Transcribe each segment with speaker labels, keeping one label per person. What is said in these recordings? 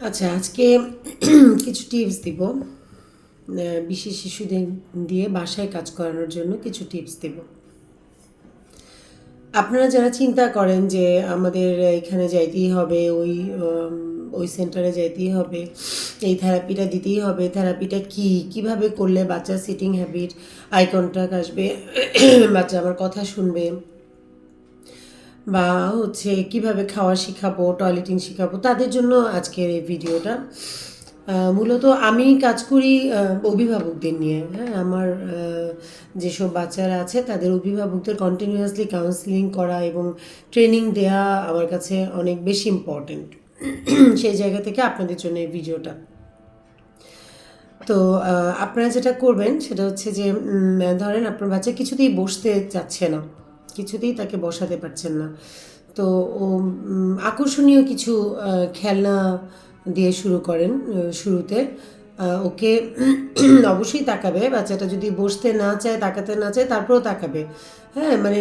Speaker 1: আচ্ছা আজকে কিছু টিপস দিব। বিশেষ শিশুদের দিয়ে বাসায় কাজ করানোর জন্য কিছু টিপস দেব। আপনারা যারা চিন্তা করেন যে আমাদের এখানে যাইতেই হবে, ওই ওই সেন্টারে যাইতেই হবে, এই থেরাপিটা দিতেই হবে থেরাপিটা কি, কীভাবে করলে বাচ্চার সিটিং হ্যাবিট আই কন্ট্যাক্ট আসবে, বাচ্চা আমার কথা শুনবে বা হচ্ছে কীভাবে খাওয়া শেখাবো টয়লেটিং শেখাবো, তাদের জন্য আজকের এই ভিডিওটা। মূলত আমি কাজ করি অভিভাবকদের নিয়ে। হ্যাঁ আমার যেসব বাচ্চারা আছে, তাদের অভিভাবকদের কন্টিনিউয়াসলি কাউন্সিলিং করা এবং ট্রেনিং দেয়া আমার কাছে অনেক বেশি ইম্পর্ট্যান্ট সেই জায়গা থেকে আপনাদের জন্য এই ভিডিওটা। তো আপনারা যেটা করবেন, সেটা হচ্ছে যে ধরেন আপনার বাচ্চা কিছুতেই বসতে চাচ্ছে না। কিছুতেই তাকে বসাতে পারছেন না। তো ও আকর্ষণীয় কিছু খেলনা দিয়ে শুরু করেন শুরুতে। ওকে অবশ্যই তাকাবে, বাচ্চাটা যদি বসতে না চায়, তাকাতে না চায়, তারপরেও তাকাবে। হ্যাঁ মানে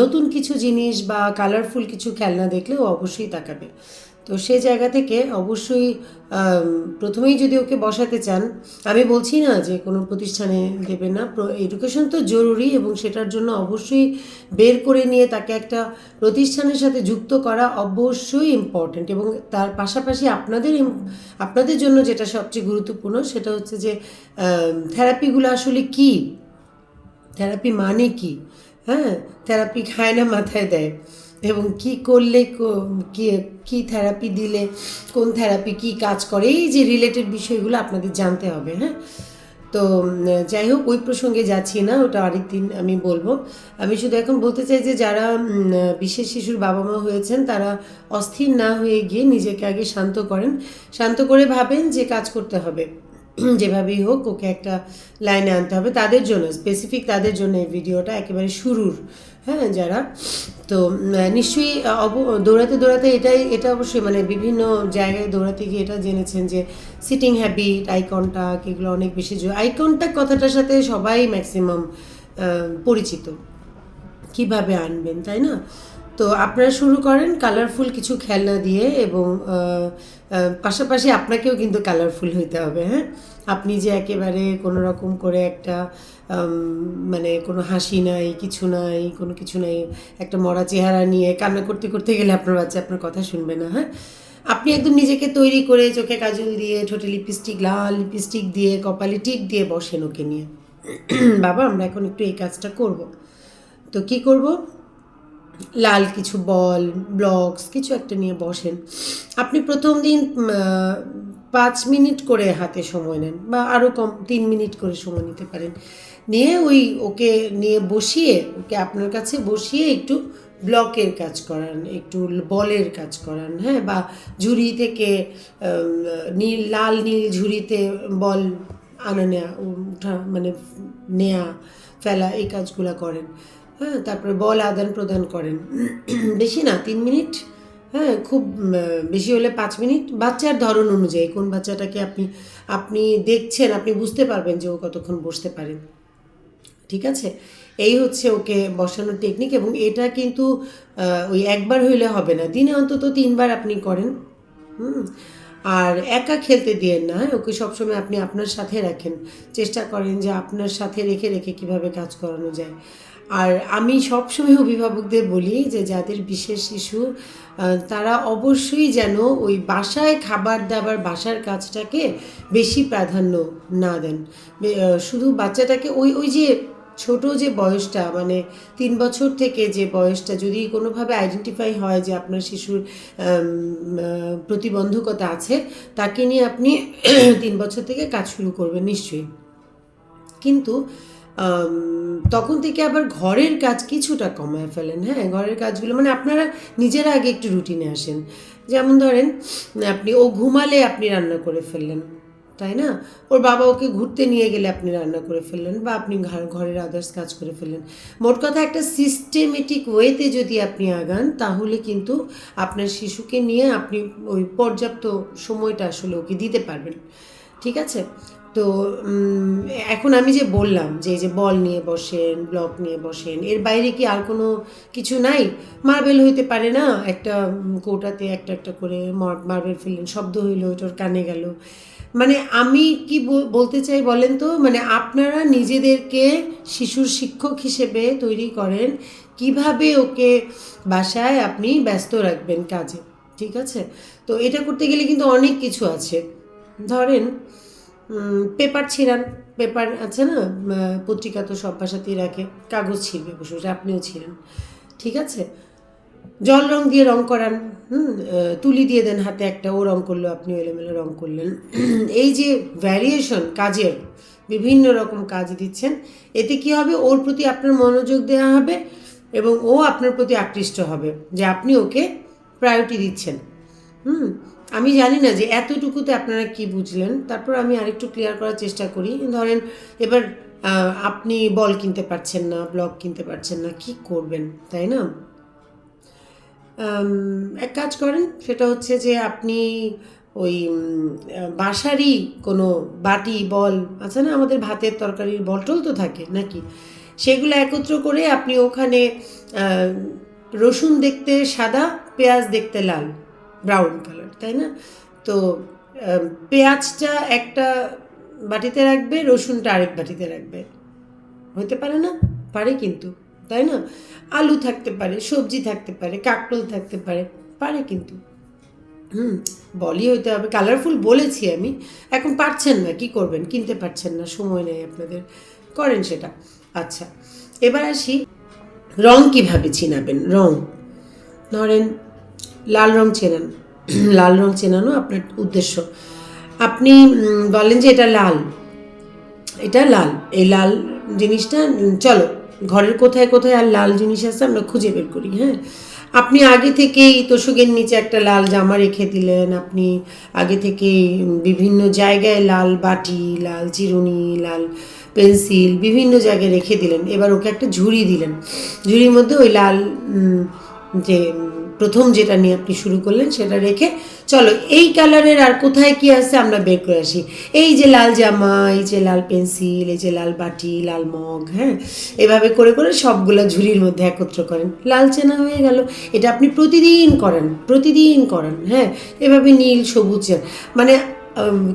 Speaker 1: নতুন কিছু জিনিস বা কালারফুল কিছু খেলনা দেখলে ও অবশ্যই তাকাবে। তো সে জায়গা থেকে অবশ্যই প্রথমেই যদি ওকে বসাতে চান, আমি বলছি না যে কোনো প্রতিষ্ঠানে দেবে না এডুকেশন তো জরুরি এবং সেটার জন্য অবশ্যই বের করে নিয়ে তাকে একটা প্রতিষ্ঠানের সাথে যুক্ত করা অবশ্যই ইম্পর্ট্যান্ট এবং তার পাশাপাশি আপনাদের আপনাদের জন্য যেটা সবচেয়ে গুরুত্বপূর্ণ সেটা হচ্ছে যে থেরাপিগুলো আসলে কী? থেরাপি মানে কি? হ্যাঁ থেরাপি খায় না, মাথায় দেয়। এবং কি করলে কো- থেরাপি দিলে, কোন থেরাপি কি কাজ করে, এই যে রিলেটেড বিষয়গুলো আপনাদের জানতে হবে হ্যাঁ? তো যাই হোক, ওই প্রসঙ্গে যাচ্ছি না, ওটা আরেকদিন আমি বলব। আমি শুধু এখন বলতে চাই যে, যারা বিশেষ শিশুর বাবা মা হয়েছেন, তারা অস্থির না হয়ে গিয়ে নিজেকে আগে শান্ত করেন। শান্ত করে ভাবেন যে কাজ করতে হবে। যেভাবেই হোক ওকে একটা লাইনে আনতে হবে। তাদের জন্য স্পেসিফিক তাদের জন্য এই ভিডিওটা একেবারে শুরুর হ্যাঁ যারা। তো নিশ্চয়ই অব- দৌড়াতে দৌড়াতে এটাই, এটা অবশ্যই মানে বিভিন্ন জায়গায় দৌড়াতে গিয়ে এটা জেনেছেন যে সিটিং হ্যাবিট আই এগুলো অনেক বেশি আই কথাটার সাথে সবাই ম্যাক্সিমাম পরিচিত। কীভাবে আনবেন, তাই না? তো আপনারা শুরু করেন কালারফুল কিছু খেলনা দিয়ে এবং পাশাপাশি আপনাকেও কিন্তু কালারফুল হইতে হবে হ্যাঁ? আপনি যে একেবারে কোনো রকম করে একটা মানে কোনো হাসি নাই, কিছু নাই, কোনো কিছু নাই, একটা মরা চেহারা নিয়ে কান্না করতে করতে গেলে আপনার বাচ্চা আপনার কথা শুনবে না হ্যাঁ? আপনি একদম নিজেকে তৈরি করে চোখে কাজল দিয়ে, ঠোঁটে লিপস্টিক লাল লিপস্টিক দিয়ে, কপালে টিক দিয়ে বসেন ওকে নিয়ে। বাবা, আমরা এখন একটু এই কাজটা করব। তো কি করব? লাল কিছু বল, ব্লকস, কিছু একটা নিয়ে বসেন। আপনি প্রথম দিন পাঁচ মিনিট করে হাতে সময় নেন বা আরও কম, তিন মিনিট করে সময় নিতে পারেন। নিয়ে ওই ওকে নিয়ে বসিয়ে, ওকে আপনার কাছে বসিয়ে একটু ব্লকের কাজ করান, একটু বলের কাজ করান হ্যাঁ বা ঝুড়ি থেকে নীল, লাল নীল ঝুড়িতে বল আনা নেওয়া উঠা মানে নেয়া, ফেলা, এই কাজগুলো করেন। হ্যাঁ তারপরে বল আদান প্রদান করেন। বেশি না, তিন মিনিট হ্যাঁ খুব বেশি হলে পাঁচ মিনিট। বাচ্চার ধরন অনুযায়ী, কোন বাচ্চাটাকে আপনি আপনি দেখছেন, আপনি বুঝতে পারবেন যে ও কতক্ষণ বসতে পারেন ঠিক আছে? এই হচ্ছে ওকে বসানোর টেকনিক এবং এটা কিন্তু ওই একবার হইলে হবে না। দিনে অন্তত তিনবার আপনি করেন, হুম? আর একা খেলতে দিয়েন না হ্যাঁ? ওকে সবসময় আপনি আপনার সাথে রাখেন। চেষ্টা করেন যে আপনার সাথে রেখে রেখে কীভাবে কাজ করানো যায়। আর আমি সবসময় অভিভাবকদের বলি যে যাদের বিশেষ শিশু তারা অবশ্যই যেন ওই বাসায় খাবার দাবার, বাসার কাজটাকে বেশি প্রাধান্য না দেন। শুধু বাচ্চাটাকে ওই ওই যে ছোট যে বয়সটা মানে তিন বছর থেকে যে বয়সটা, যদি কোনোভাবে আইডেন্টিফাই হয় যে আপনার শিশুর প্রতিবন্ধকতা আছে, তাকে নিয়ে আপনি তিন বছর থেকে কাজ শুরু করবেন নিশ্চয়ই। কিন্তু তখন থেকে আবার ঘরের কাজ কিছুটা কমায় ফেলেন হ্যাঁ? ঘরের কাজগুলো মানে আপনারা নিজেরা আগে একটু রুটিনে আসেন। যেমন ধরেন, আপনি, ও ঘুমালে আপনি রান্না করে ফেললেন, তাই না? ওর বাবা ওকে ঘুরতে নিয়ে গেলে আপনি রান্না করে ফেললেন বা আপনি ঘরের আদার্স কাজ করে ফেললেন। মোট কথা একটা সিস্টেমেটিক ওয়েতে যদি আপনি আগান, তাহলে কিন্তু আপনার শিশুকে নিয়ে আপনি ওই পর্যাপ্ত সময়টা আসলে ওকে দিতে পারবেন। ঠিক আছে? তো এখন আমি যে বললাম যে যে বল নিয়ে বসেন ব্লক নিয়ে বসেন, এর বাইরে কি আর কোনো কিছু নাই? মার্বেল হইতে পারে না, একটা কৌটাতে একটা একটা করে মার্বেল ফেললেন শব্দ হইল, ওটার কানে গেল। মানে আমি কি বল- বলতে চাই বলেন তো মানে আপনারা নিজেদেরকে শিশুর শিক্ষক হিসেবে তৈরি করেন, কীভাবে ওকে বাসায় আপনি ব্যস্ত রাখবেন কাজে, ঠিক আছে? তো এটা করতে গেলে কিন্তু অনেক কিছু আছে। ধরেন পেপার ছিঁড়ান। পেপার আছে না? পত্রিকা তো সব বাসাতেই রাখে। কাগজ ছিঁড়বে বসে বসে, আপনিও ছিঁড়েন। ঠিক আছে? জল রং দিয়ে রং করান, হুম? তুলি দিয়ে দেন হাতে একটা, ও রং করল আপনি এলোমেলো রং করলেন। এই যে ভ্যারিয়েশন কাজের, বিভিন্ন রকম কাজ দিচ্ছেন, এতে কি হবে? ওর প্রতি আপনার মনোযোগ দেওয়া হবে এবং ও আপনার প্রতি আকৃষ্ট হবে যে আপনি ওকে প্রায়োরিটি দিচ্ছেন। হুম? আমি জানি না যে এতটুকুতে আপনারা কি বুঝলেন। তারপর আমি আরেকটু ক্লিয়ার করার চেষ্টা করি। ধরেন, এবার আপনি বল কিনতে পারছেন না ব্লক কিনতে পারছেন না, কি করবেন, তাই না? এক কাজ করেন, সেটা হচ্ছে যে আপনি ওই বাসারই কোনো বাটি, বল আছে না? আমাদের ভাতের তরকারির বল টল তো থাকে, নাকি? সেগুলো একত্র করে আপনি ওখানে রসুন দেখতে সাদা, পেঁয়াজ দেখতে লাল। ব্রাউন কালার তাই না? তো পেঁয়াজটা একটা বাটিতে রাখবে, রসুনটা আরেক বাটিতে রাখবে। হতে পারে না? পারে কিন্তু, তাই না? আলু থাকতে পারে, সবজি থাকতে পারে, কাকরোল থাকতে পারে পারে কিন্তু। হুম বলি হইতে হবে। কালারফুল বলেছি আমি। এখন পারছেন না, কি করবেন? কিনতে পারছেন না, সময় নেই আপনাদের। করেন সেটা। আচ্ছা এবার আসি রং কীভাবে চিনাবেন? রং। ধরেন লাল রং চেনান। লাল রং চেনানো আপনার উদ্দেশ্য। আপনি বলেন যে এটা লাল। এটা লাল। এই লাল জিনিসটা চলো, ঘরের কোথায় কোথায় আর লাল জিনিস আছে আমরা খুঁজে বের করি হ্যাঁ? আপনি আগে থেকেই তোষকের নিচে একটা লাল জামা রেখে দিলেন, আপনি আগে থেকেই বিভিন্ন জায়গায় লাল বাটি, লাল চিরুনি, লাল পেন্সিল, বিভিন্ন জায়গায় রেখে দিলেন। এবার ওকে একটা ঝুড়ি দিলেন। ঝুড়ির মধ্যে ওই লাল যে প্রথম যেটা নিয়ে আপনি শুরু করলেন সেটা রেখে চলো, এই কালারের আর কোথায় কি আছে আমরা বের করে আসি। এই যে লাল জামা, এই যে লাল পেন্সিল, এই যে লাল বাটি, লাল মগ হ্যাঁ? এভাবে করে করে সবগুলো ঝুড়ির মধ্যে একত্র করেন। লাল চেনা হয়ে গেল। এটা আপনি প্রতিদিন করেন প্রতিদিন করেন হ্যাঁ? এভাবে নীল, সবুজ মানে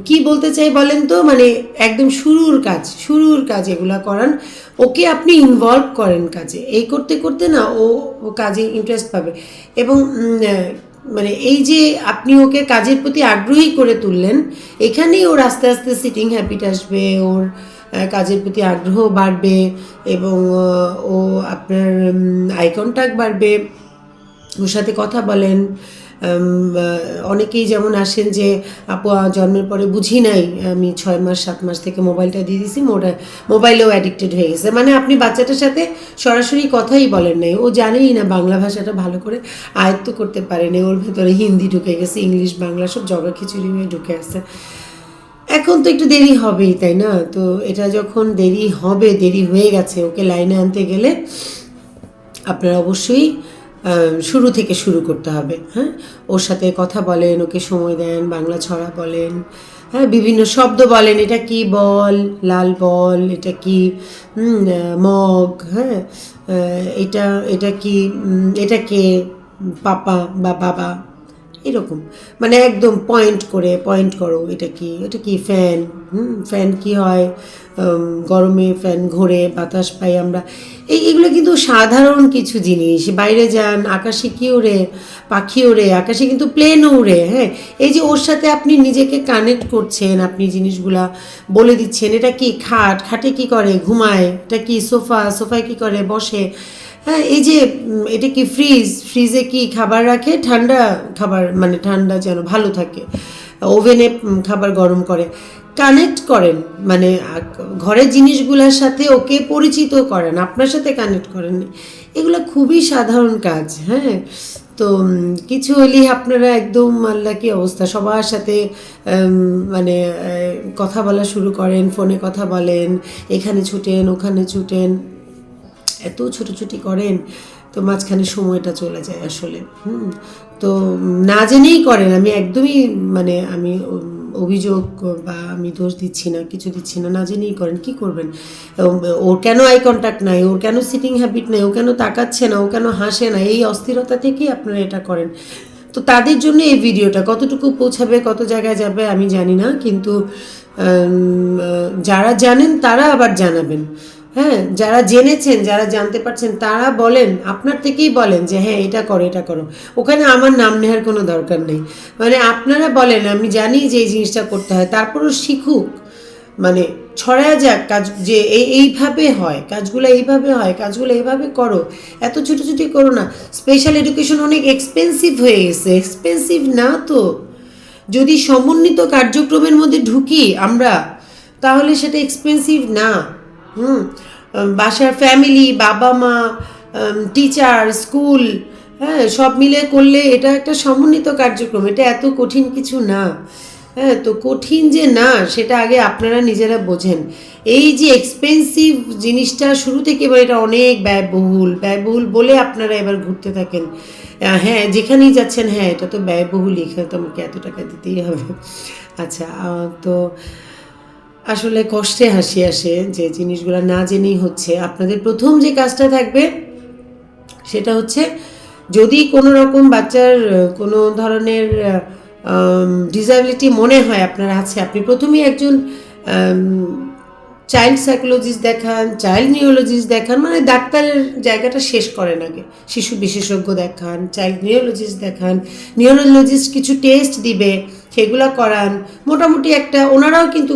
Speaker 1: কি বলতে চাই বলেন তো? মানে একদম শুরুর কাজ শুরুর কাজ এগুলা করান। ওকে আপনি ইনভলভ করেন কাজে। এই করতে করতে না ও কাজে ইন্টারেস্ট পাবে। এবং মানে এই যে আপনি ওকে কাজের প্রতি আগ্রহী করে তুললেন, এখানেই ওর আস্তে আস্তে সিটিং হ্যাবিট আসবে, ওর কাজের প্রতি আগ্রহ বাড়বে এবং ও আপনার আই কন্ট্যাক্ট বাড়বে। ওর সাথে কথা বলেন অনেকেই যেমন আসেন যে, আপু জন্মের পরে বুঝি নাই, আমি ছয় মাস, সাত মাস থেকে মোবাইলটা দিয়ে দিছি মোবাইলেও অ্যাডিক্টেড হয়ে গেছে। মানে আপনি বাচ্চাটার সাথে সরাসরি কথাই বলেন নাই। ও জানেই না বাংলা ভাষাটা ভালো করে আয়ত্ত করতে পারেনি ওর ভেতরে হিন্দি ঢুকে গেছে, ইংলিশ, বাংলা সব জগা খিচুড়ি হয়ে ঢুকে আছে। এখন তো একটু দেরি হবেই, তাই না? তো এটা যখন দেরি হবে, দেরি হয়ে গেছে, ওকে লাইনে আনতে গেলে আপনার অবশ্যই শুরু থেকে শুরু করতে হবে হ্যাঁ? ওর সাথে কথা বলেন, ওকে সময় দেন, বাংলা ছড়া বলেন হ্যাঁ? বিভিন্ন শব্দ বলেন, এটা কি বল, লাল বল, এটা কি মগ হ্যাঁ? এটা এটা কি এটা কে, পাপা বা বাবা? এরকম। মানে একদম পয়েন্ট করে পয়েন্ট করো, এটা কি? এটা কি ফ্যান হুম ফ্যান কি হয়? গরমে ফ্যান ঘোরে, বাতাস পাই আমরা। এই, এগুলো কিন্তু সাধারণ কিছু জিনিস। বাইরে যান, আকাশে কি ওড়ে? পাখি ওড়ে, আকাশে কিন্তু প্লেনও উড়ে হ্যাঁ? এই যে ওর সাথে আপনি নিজেকে কানেক্ট করছেন, আপনি জিনিসগুলা বলে দিচ্ছেন, এটা কি খাট? খাটে কি করে? ঘুমায়? এটা কি সোফা সোফায় কি করে? বসে? হ্যাঁ এই যে এটা কি ফ্রিজ ফ্রিজে কি খাবার রাখে? ঠান্ডা খাবার মানে ঠান্ডা যেন ভালো থাকে। ওভেনে খাবার গরম করে। কানেক্ট করেন মানে ঘরের জিনিসগুলোর সাথে ওকে পরিচিত করেন, আপনার সাথে কানেক্ট করেন। এগুলো খুবই সাধারণ কাজ হ্যাঁ? তো কিছু হলেই আপনারা একদম আল্লাহ কি অবস্থা, সবার সাথে মানে কথা বলা শুরু করেন, ফোনে কথা বলেন, এখানে ছুটেন, ওখানে ছুটেন। এত ছুটোছুটি করেন, তো মাঝখানে সময়টা চলে যায় আসলে। হুম, তো না জেনেই করেন। আমি একদমই মানে আমি অভিযোগ বা আমি দোষ দিচ্ছি না, কিছু দিচ্ছি না না জেনেই করেন, কি করবেন? ওর কেন আই কন্ট্যাক্ট নাই? ওর কেন সিটিং হ্যাবিট নাই? ও কেন তাকাচ্ছে না? ও কেন হাসে না? এই অস্থিরতা থেকেই আপনারা এটা করেন। তো তাদের জন্য এই ভিডিওটা কতটুকু পৌঁছাবে, কত জায়গায় যাবে, আমি জানি না। কিন্তু যারা জানেন তারা আবার জানাবেন। হ্যাঁ যারা জেনেছেন, যারা জানতে পারছেন, তারা বলেন, আপনার থেকেই বলেন যে হ্যাঁ এটা করো এটা করো। ওখানে আমার নাম নেওয়ার কোনো দরকার নেই। মানে আপনারা বলেন, আমি জানি যে এই জিনিসটা করতে হয়, তারপরও শিখুক। মানে ছড়ায় যাক, কাজ যে এই এইভাবে হয়, কাজগুলো এইভাবে হয়, কাজগুলো এইভাবে করো। এত ছুটোছুটি করো না। স্পেশাল এডুকেশন অনেক এক্সপেন্সিভ হয়ে গেছে এক্সপেন্সিভ না তো। যদি সমন্বিত কার্যক্রমের মধ্যে ঢুকি আমরা, তাহলে সেটা এক্সপেন্সিভ না। হুম বাসার ফ্যামিলি বাবা মা টিচার স্কুল হ্যাঁ সব মিলে করলে এটা একটা সমন্বিত কার্যক্রম। এটা এত কঠিন কিছু না। হ্যাঁ তো কঠিন যে না, সেটা আগে আপনারা নিজেরা বোঝেন। এই যে এক্সপেন্সিভ জিনিসটা শুরু থেকে এবার এটা অনেক ব্যয়বহুল ব্যয়বহুল বলে আপনারা এবার ঘুরতে থাকেন। হ্যাঁ যেখানেই যাচ্ছেন হ্যাঁ এটা তো ব্যয়বহুল এখানে তো আমাকে এত টাকা দিতেই হবে। আচ্ছা তো আসলে কষ্টে হাসি আসে যে জিনিসগুলো না জেনেই হচ্ছে। আপনাদের প্রথম যে কাজটা থাকবে সেটা হচ্ছে যদি কোনো রকম বাচ্চার, কোনো ধরনের ডিসএবিলিটি মনে হয় আপনার আছে আপনি প্রথমেই একজন চাইল্ড সাইকোলজিস্ট দেখান চাইল্ড নিউরোলজিস্ট দেখান মানে ডাক্তারের জায়গাটা শেষ করেন আগে। শিশু বিশেষজ্ঞ দেখান চাইল্ড নিউরোলজিস্ট দেখান নিউরোলজিস্ট কিছু টেস্ট দিবে, সেগুলো করান। মোটামুটি একটা, ওনারাও কিন্তু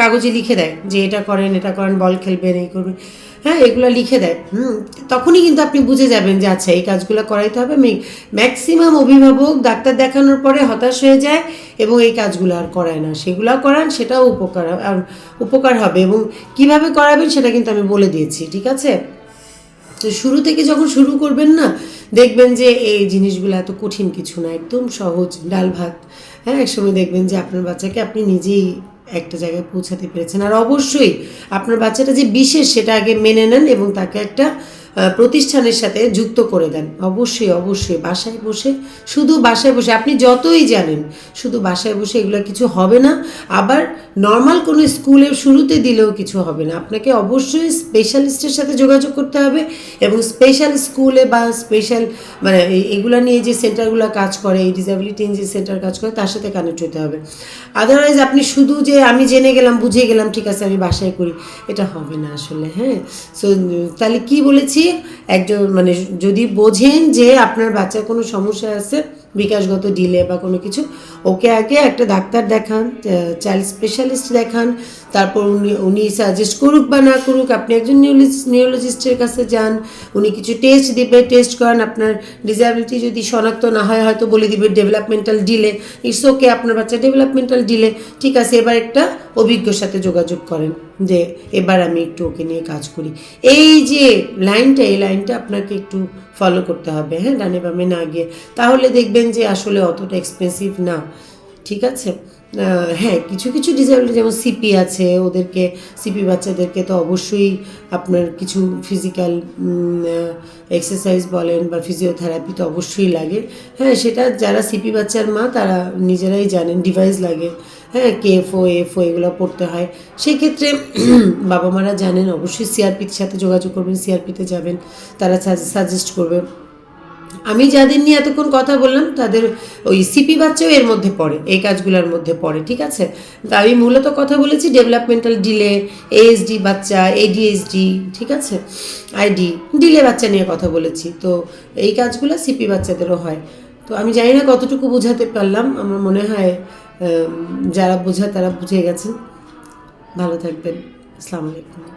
Speaker 1: কাগজে লিখে দেয় যে এটা করেন এটা করেন, বল খেলবেন, এই করবেন। হ্যাঁ এগুলো লিখে দেয়। হুম, তখনই কিন্তু আপনি বুঝে যাবেন যে আচ্ছা এই কাজগুলো করাইতে হবে। ম্যাক্সিমাম অভিভাবক ডাক্তার দেখানোর পরে হতাশ হয়ে যায় এবং এই কাজগুলো আর করায় না। সেগুলো করান, সেটাও উপকার, আর উপকার হবে এবং কীভাবে করাবেন সেটা কিন্তু আমি বলে দিয়েছি, ঠিক আছে? তো শুরু থেকে যখন শুরু করবেন না, দেখবেন যে এই জিনিসগুলো এত কঠিন কিছু না, একদম সহজ ডাল ভাত। হ্যাঁ একসময় দেখবেন যে আপনার বাচ্চাকে আপনি নিজেই একটা জায়গায় পৌঁছাতে পেরেছেন। আর অবশ্যই আপনার বাচ্চাটা যে বিশেষ সেটা আগে মেনে নেন এবং তাকে একটা প্রতিষ্ঠানের সাথে যুক্ত করে দেন। অবশ্যই অবশ্যই, বাসায় বসে, শুধু বাসায় বসে, আপনি যতই জানেন, শুধু বাসায় বসে এগুলো কিছু হবে না। আবার নর্মাল কোনো স্কুলের শুরুতে দিলেও কিছু হবে না। আপনাকে অবশ্যই স্পেশালিস্টের সাথে যোগাযোগ করতে হবে এবং স্পেশাল স্কুলে বা স্পেশাল মানে এগুলো নিয়ে যে সেন্টারগুলো কাজ করে, এই ডিসেবিলিটি যে সেন্টার কাজ করে, তার সাথে কানেক্ট হতে হবে। আদারওয়াইজ আপনি শুধু যে আমি জেনে গেলাম বুঝে গেলাম, ঠিক আছে, আমি বাসায় করি, এটা হবে না আসলে হ্যাঁ? সো তাহলে কি বলেছি? একজন মানে যদি বোঝেন যে আপনার বাচ্চার কোনো সমস্যা আছে, বিকাশগত ডিলে বা কোনো কিছু, ওকে আগে একটা ডাক্তার দেখান চাইল্ড স্পেশালিস্ট দেখান, তারপর উনি উনি সাজেস্ট করুক বা না করুক, আপনি একজন নিউরোলজিস্টের কাছে যান, উনি কিছু টেস্ট দিবে টেস্ট করান, আপনার ডিসএবিলিটি যদি শনাক্ত না হয়, হয়তো বলে দিবে ডেভেলপমেন্টাল ডিলে ইটস ওকে আপনার বাচ্চা ডেভেলপমেন্টাল ডিলে ঠিক আছে, এবার একটা অভিজ্ঞর সাথে যোগাযোগ করেন। যে এবার আমি একটু ওকে নিয়ে কাজ করি। এই যে লাইনটা, এই লাইনটা আপনাকে একটু ফলো করতে হবে হ্যাঁ ডানে বামে না গিয়ে। তাহলে দেখবেন যে আসলে অতটা এক্সপেন্সিভ না, ঠিক আছে? হ্যাঁ কিছু কিছু ডিসেবিলিটি যেমন সিপি আছে, ওদেরকে সিপি বাচ্চাদেরকে তো অবশ্যই আপনার কিছু ফিজিক্যাল এক্সারসাইজ বলেন বা ফিজিওথেরাপি তো অবশ্যই লাগে। হ্যাঁ সেটা যারা সিপি বাচ্চার মা, তারা নিজেরাই জানেন ডিভাইস লাগে। হ্যাঁ কেএফও এফও এগুলো পড়তে হয়। সেই ক্ষেত্রে বাবা মারা জানেন, অবশ্যই সিআরপির সাথে যোগাযোগ করবেন সিআরপিতে যাবেন, তারা সাজেস্ট করবে। আমি যাদের নিয়ে এতক্ষণ কথা বললাম, তাদের ওই সিপি বাচ্চাও এর মধ্যে পড়ে, এই কাজগুলোর মধ্যে পড়ে, ঠিক আছে? তা আমি মূলত কথা বলেছি ডেভেলপমেন্টাল ডিলে এএসডি বাচ্চা এডিএসডি ঠিক আছে? আইডি ডিলে বাচ্চা নিয়ে কথা বলেছি, তো এই কাজগুলো সিপি বাচ্চাদেরও হয়। তো আমি জানি না কতটুকু বোঝাতে পারলাম, আমার মনে হয় যারা বোঝা তারা বুঝে গেছেন। ভালো থাকবেন। আসসালামু আলাইকুম।